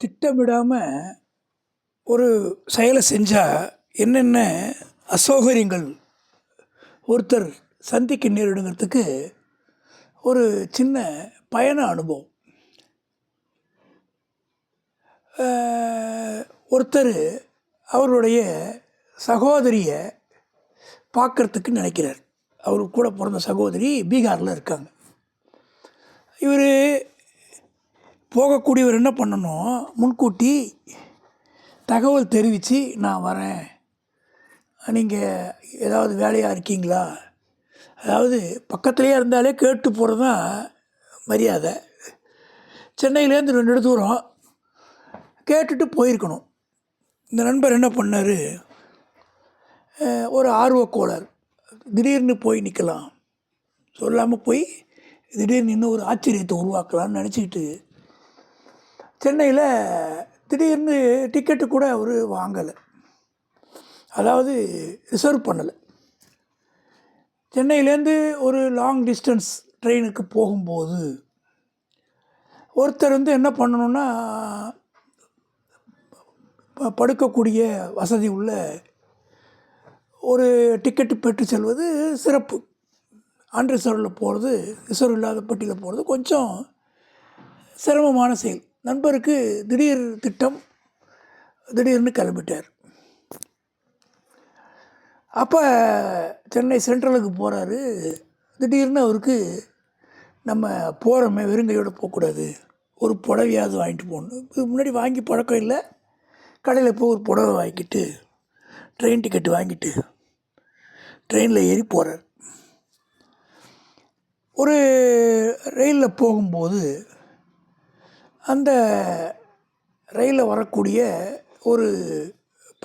திட்டமிடாமல் ஒரு செயலை செஞ்சால் என்னென்ன அசௌகரியங்கள் ஒருத்தர் சந்திக்க நேரிடுங்கிறதுக்கு ஒரு சின்ன பயண அனுபவம். ஒருத்தர் அவருடைய சகோதரியை பார்க்கறதுக்கு நினைக்கிறார். அவர் கூட பிறந்த சகோதரி பீகாரில் இருக்காங்க. இவர் போகக்கூடியவர் என்ன பண்ணணும்? முன்கூட்டி தகவல் தெரிவித்து நான் வரேன். நீங்கள் ஏதாவது வேலையாக இருக்கீங்களா? அதாவது பக்கத்துலேயே இருந்தாலே கேட்டு போகிறது தான் மரியாதை. சென்னையிலேருந்து ரெண்டு தூரம் கேட்டுட்டு போயிருக்கணும். இந்த நண்பர் என்ன பண்ணார்? ஒரு ஆர்வக்கோளர் திடீர்னு போய் நிற்கலாம் சொல்லாமல் போய் திடீர்னு இன்னும் ஒரு ஆச்சரியத்தை உருவாக்கலாம்னு நினச்சிக்கிட்டு சென்னையில் திடீர்னு டிக்கெட்டு கூட அவர் வாங்கலை. அதாவது ரிசர்வ் பண்ணலை. சென்னையிலேருந்து ஒரு லாங் டிஸ்டன்ஸ் ட்ரெயினுக்கு போகும்போது ஒருத்தர் வந்து என்ன பண்ணணுன்னா ப- படுக்கக்கூடிய வசதி உள்ள ஒரு டிக்கெட்டு பெற்று செல்வது சிறப்பு. அன்ரிசர்வில் போகிறது ரிசர்வ் இல்லாத பெட்டியில் போகிறது கொஞ்சம் சிரமமான செயல். நண்பருக்கு திடீர் திட்டம் திடீர்னு கிளம்பிட்டார். அப்போ சென்னை சென்ட்ரலுக்கு போகிறாரு திடீர்னு அவருக்கு நம்ம போகிறோமே வெறுங்கையோடு போகக்கூடாது ஒரு புடவையாவது வாங்கிட்டு போகணும். இதுக்கு முன்னாடி வாங்கி பழக்கம் இல்லை. கடையில் போய் ஒரு புடவை வாங்கிட்டு ட்ரெயின் டிக்கெட் வாங்கிட்டு ட்ரெயினில் ஏறி போகிறார் ஒரு ரயிலில் போகும்போது அந்த ரயிலில் வரக்கூடிய ஒரு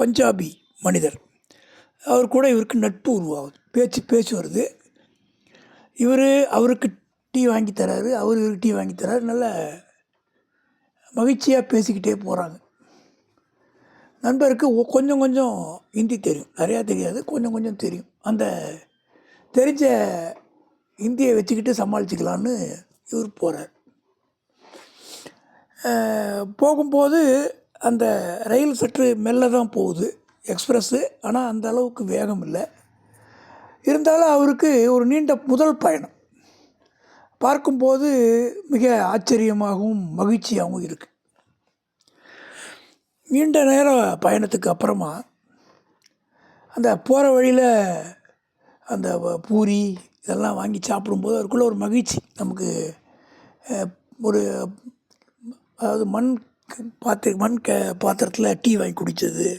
பஞ்சாபி மனிதர். அவர் கூட இவருக்கு நட்பு உருவாகுது. பேச்சு பேச்சு வருது. இவர் அவருக்கு டீ வாங்கி தராரு. அவர் இவருக்கு டீ வாங்கி தராரு. நல்ல மகிழ்ச்சியாக பேசிக்கிட்டே போகிறாங்க நண்பருக்கு கொஞ்சம் கொஞ்சம் ஹிந்தி தெரியும். நிறையா தெரியாது. கொஞ்சம் கொஞ்சம் தெரியும். அந்த தெரிஞ்ச இந்தியை வச்சுக்கிட்டு சமாளிச்சுக்கலான்னு இவர் போகிறார் போகும்போது அந்த ரயில் சற்று மெல்ல தான் போகுது எக்ஸ்பிரஸ்ஸு. ஆனால் அந்த அளவுக்கு வேகம் இல்லை. இருந்தாலும் அவருக்கு ஒரு நீண்ட முதல் பயணம். பார்க்கும்போது மிக ஆச்சரியமாகவும் மகிழ்ச்சியாகவும் இருக்குது நீண்ட நேர பயணத்துக்கு அப்புறமா அந்த போகிற வழியில் அந்த பூரி இதெல்லாம் வாங்கி சாப்பிடும்போது அதுக்குள்ளே ஒரு மகிழ்ச்சி. நமக்கு ஒரு அதாவது மண் பாத்திர மண் க பாத்திரத்தில் டீ வாங்கி குடித்தது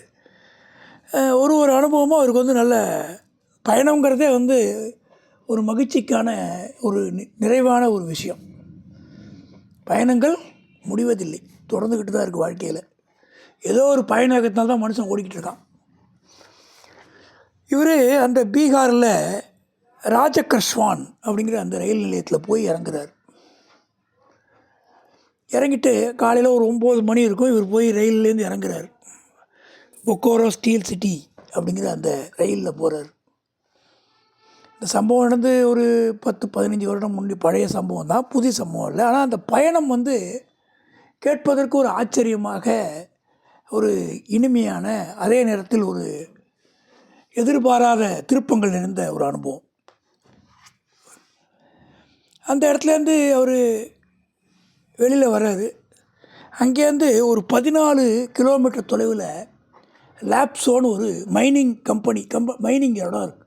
ஒரு ஒரு அனுபவமும் அவருக்கு வந்து நல்ல பயணங்கிறதே வந்து ஒரு மகிழ்ச்சிக்கான ஒரு நி- நிறைவான ஒரு விஷயம். பயணங்கள் முடிவதில்லை. தொடர்ந்துக்கிட்டு தான் இருக்குது வாழ்க்கையில். ஏதோ ஒரு பயணத்தினால தான் மனுஷன் ஓடிக்கிட்டு இருக்கான். இவர் அந்த பீகாரில் ராஜகர்ஷ்வான் அப்படிங்கிற அந்த ரயில் நிலையத்தில் போய் இறங்குறார். இறங்கிட்டு காலையில் ஒரு ஒம்பது மணி இருக்கும். இவர் போய் ரயில்லேருந்து இறங்குறார். பொக்கோரோ ஸ்டீல் சிட்டி அப்படிங்கிற அந்த ரயிலில் போகிறார் இந்த சம்பவம் நடந்து ஒரு பத்து பதினஞ்சு வருடம் முன்னாடி பழைய சம்பவம் தான். புதிய சம்பவம் இல்லை. ஆனால் அந்த பயணம் வந்து கேட்பதற்கு ஒரு ஆச்சரியமாக ஒரு இனிமையான அதே நேரத்தில் ஒரு எதிர்பாராத திருப்பங்கள் நிறைந்த ஒரு அனுபவம். அந்த இடத்துலேருந்து அவர் வெளியில் வராது அங்கேருந்து ஒரு பதினாலு கிலோமீட்டர் தொலைவில் லேப்ஸோன்னு ஒரு மைனிங் கம்பெனி கம்ப மைனிங் இடம் இருக்குது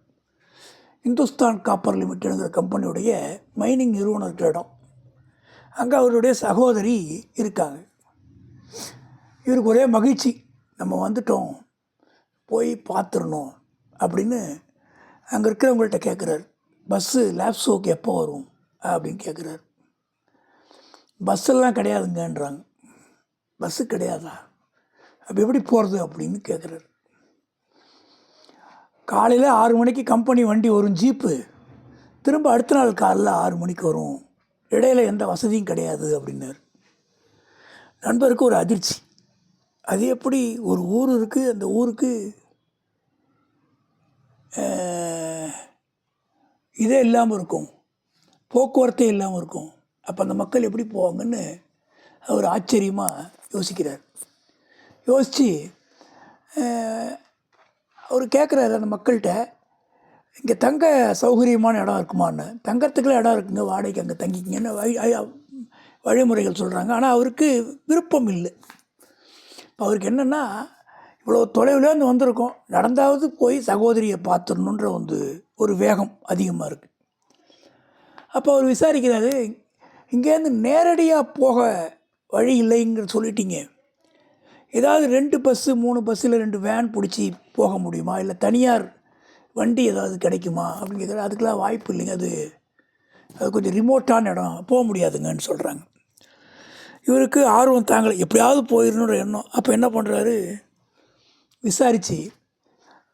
இந்துஸ்தான் காப்பர் லிமிட்டெடுங்கிற கம்பெனியுடைய மைனிங் நிறுவனம் இருக்கிற இடம். அங்கே அவருடைய சகோதரி இருக்காங்க. இவருக்கு ஒரே மகிழ்ச்சி. நம்ம வந்துட்டோம் போய் பார்த்துடணும் அப்படின்னு அங்கே இருக்கிறவங்கள்ட்ட கேட்குறாரு பஸ்ஸு லேப்ஸோக்கு எப்போ வரும்? அப்படின்னு கேட்குறாரு பஸ்ஸெல்லாம் கிடையாதுங்கன்றாங்க. பஸ்ஸு கிடையாதா? அப்போ எப்படி போகிறது அப்படின்னு கேட்குறாரு காலையில் ஆறு மணிக்கு கம்பெனி வண்டி வரும் ஜீப்பு. திரும்ப அடுத்த நாள் காலைல ஆறு மணிக்கு வரும். இடையில எந்த வசதியும் கிடையாது அப்படின்னாரு. நண்பருக்கு ஒரு அதிர்ச்சி. அது எப்படி ஒரு ஊர் இருக்குது அந்த ஊருக்கு இதே இல்லாமல் இருக்கும். போக்குவரத்தே இல்லாமல் இருக்கும். அப்போ அந்த மக்கள் எப்படி போவாங்கன்னு அவர் ஆச்சரியமாக யோசிக்கிறார். யோசித்து அவர் கேட்குறாரு அந்த மக்கள்கிட்ட இங்கே தங்க சௌகரியமான இடம் இருக்குமான்னு. தங்கத்துக்குள்ள இடம் இருக்குங்க வாடகைக்கு அங்கே தங்கிக்கிங்கன்னு வழி வழிமுறைகள் சொல்கிறாங்க ஆனால் அவருக்கு விருப்பம் இல்லை. இப்போ அவருக்கு என்னென்னா இவ்வளோ தொலைவிலேருந்து வந்திருக்கோம். நடந்தாவது போய் சகோதரியை பார்த்துடணுன்ற வந்து ஒரு வேகம் அதிகமாக இருக்குது அப்போ அவர் விசாரிக்கிறாரு இங்கேருந்து நேரடியாக போக வழி இல்லைங்கிற சொல்லிட்டீங்க. ஏதாவது ரெண்டு பஸ்ஸு மூணு பஸ்ஸில் ரெண்டு வேன் பிடிச்சி போக முடியுமா? இல்லை தனியார் வண்டி ஏதாவது கிடைக்குமா? அப்படிங்கிறது அதுக்கெல்லாம் வாய்ப்பு இல்லைங்க. அது அது கொஞ்சம் ரிமோட்டான இடம். போக முடியாதுங்கன்னு சொல்கிறாங்க இவருக்கு ஆர்வம் தாங்கலை. எப்படியாவது போயிடணுன்ற எண்ணம். அப்போ என்ன பண்ணுறாரு விசாரித்து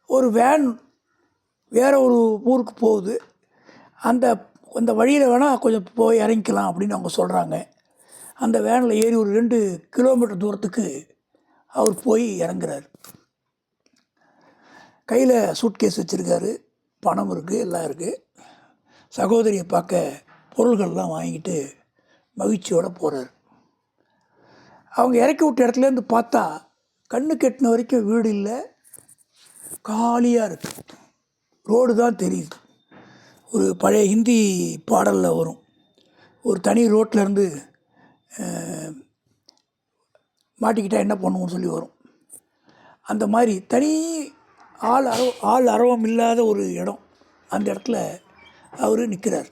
ஒரு வேன் வேறு ஒரு ஊருக்கு போகுது. அந்த அந்த வழியில் வேணால் கொஞ்சம் போய் இறங்கிக்கலாம் அப்படின்னு அவங்க சொல்கிறாங்க அந்த வேனில் ஏறி ஒரு ரெண்டு கிலோமீட்டர் தூரத்துக்கு அவர் போய் இறங்குறாரு. கையில் சூட்கேஸ் வச்சுருக்காரு. பணம் இருக்குது எல்லாம் இருக்குது சகோதரியை பார்க்க பொருள்கள்லாம் வாங்கிட்டு மகிழ்ச்சியோடு போகிறார் அவங்க இறக்கி விட்ட இடத்துலேருந்து பார்த்தா கண்ணு கெட்டின வரைக்கும் வீடு இல்லை காலியாக இருக்குது ரோடு தான் தெரியுது. ஒரு பழைய ஹிந்தி பாடலில் வரும். ஒரு தனி ரோட்லேருந்து மாட்டிக்கிட்டால் என்ன பண்ணுவோம்னு சொல்லி வரும். அந்த மாதிரி தனி ஆள் அரவ ஆள் அரவம் இல்லாத ஒரு இடம். அந்த இடத்துல அவர் நிற்கிறார்